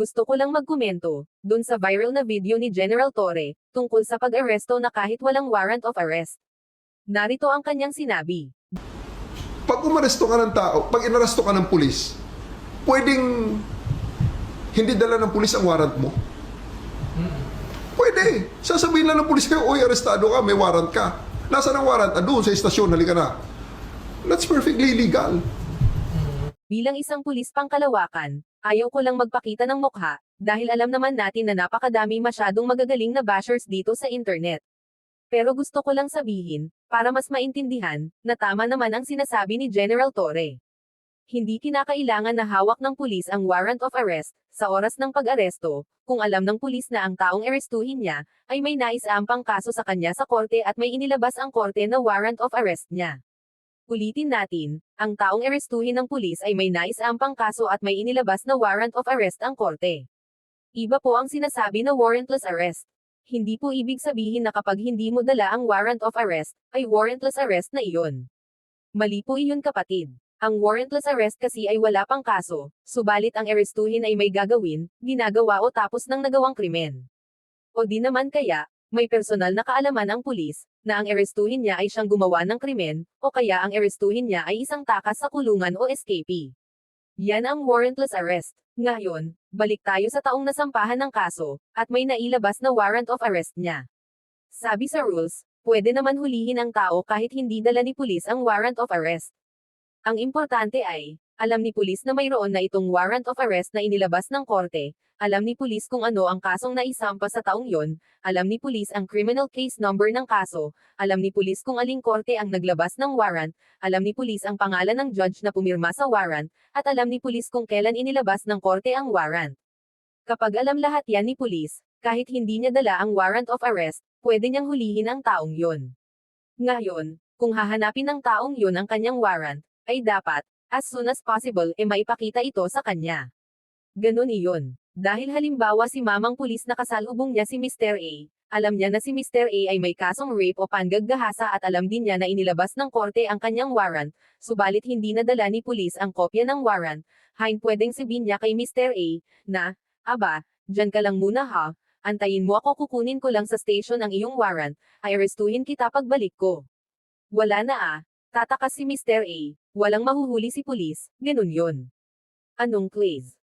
Gusto ko lang magkomento, dun sa viral na video ni General Torre, tungkol sa pag-aresto na kahit walang warrant of arrest. Narito ang kanyang sinabi. Pag umaresto ka ng tao, pag inaresto ka ng pulis, pwedeng hindi dala ng pulis ang warrant mo? Pwede. Sasabihin lang ng pulis kayo, oy, arestado ka, may warrant ka. Nasaan ang warrant? Andun sa istasyon, halika na. That's perfectly legal. Bilang isang pulis pangkalawakan, ayaw ko lang magpakita ng mukha, dahil alam naman natin na napakadami masyadong magagaling na bashers dito sa internet. Pero gusto ko lang sabihin, para mas maintindihan, na tama naman ang sinasabi ni General Torre. Hindi kinakailangan na hawak ng pulis ang warrant of arrest, sa oras ng pag-aresto, kung alam ng pulis na ang taong arestuhin niya, ay may naisampang kaso sa kanya sa korte at may inilabas ang korte na warrant of arrest niya. Ulitin natin, ang taong arestuhin ng pulis ay may naisampang kaso at may inilabas na warrant of arrest ang korte. Iba po ang sinasabi na warrantless arrest. Hindi po ibig sabihin na kapag hindi mo dala ang warrant of arrest, ay warrantless arrest na iyon. Mali po iyon kapatid. Ang warrantless arrest kasi ay wala pang kaso, subalit ang arestuhin ay may gagawin, ginagawa o tapos ng nagawang krimen. O di naman kaya, may personal na kaalaman ang pulis, na ang arestuhin niya ay siyang gumawa ng krimen, o kaya ang arestuhin niya ay isang takas sa kulungan o escapee. Yan ang warrantless arrest. Ngayon, balik tayo sa taong nasampahan ng kaso, at may nailabas na warrant of arrest niya. Sabi sa rules, pwede naman hulihin ang tao kahit hindi dala ni pulis ang warrant of arrest. Ang importante ay, alam ni pulis na mayroon na itong warrant of arrest na inilabas ng korte, alam ni pulis kung ano ang kasong naisampa sa taong yon, alam ni pulis ang criminal case number ng kaso, alam ni pulis kung aling korte ang naglabas ng warrant, alam ni pulis ang pangalan ng judge na pumirma sa warrant, at alam ni pulis kung kailan inilabas ng korte ang warrant. Kapag alam lahat yan ni pulis, kahit hindi niya dala ang warrant of arrest, pwede niyang hulihin ang taong yon. Ngayon, kung hahanapin ng taong yon ang kanyang warrant, ay dapat, as soon as possible, e maipakita ito sa kanya. Ganon iyon. Dahil halimbawa si mamang pulis na kasalubong niya si Mr. A, alam niya na si Mr. A ay may kasong rape o panggagahasa at alam din niya na inilabas ng korte ang kanyang warrant, subalit hindi nadala ni pulis ang kopya ng warrant, hain pwedeng sabihin niya kay Mr. A, na, aba, dyan ka lang muna ha, antayin mo ako kukunin ko lang sa station ang iyong warrant, ay arestuhin kita pagbalik ko. Wala na ah, tatakas si Mr. A, walang mahuhuli si pulis, ganun yon. Anong please?